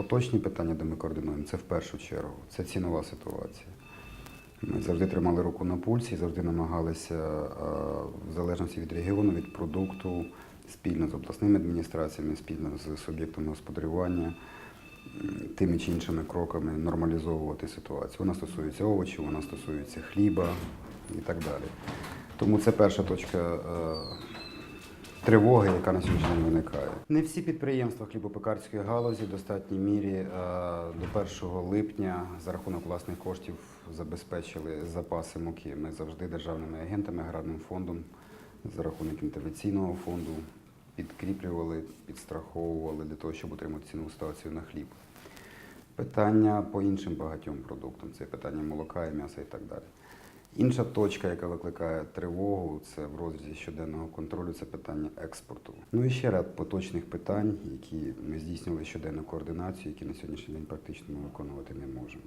Поточні питання, де ми координуємо, це в першу чергу, це цінова ситуація. Ми завжди тримали руку на пульсі, завжди намагалися, е, в залежності від регіону, від продукту, спільно з обласними адміністраціями, спільно з суб'єктами господарювання, тими чи іншими кроками нормалізовувати ситуацію. Вона стосується овочів, вона стосується хліба і так далі. Тому це перша точка е, тривоги, яка на сьогоднішній день виникає. Не всі підприємства хлібопекарської галузі в достатній мірі е, до 1 липня за рахунок власних коштів забезпечили запаси муки. Ми завжди державними агентами, аграрним фондом за рахунок інтервенційного фонду підкріплювали, підстраховували для того, щоб отримати ціну ситуацію на хліб. Питання по іншим багатьом продуктам, це питання молока і м'яса і так далі. Інша точка, яка викликає тривогу, це в розрізі щоденного контролю, це питання експорту. Ну і ще ряд поточних питань, які ми здійснювали щоденну координацію, які на сьогоднішній день практично ми виконувати не можемо.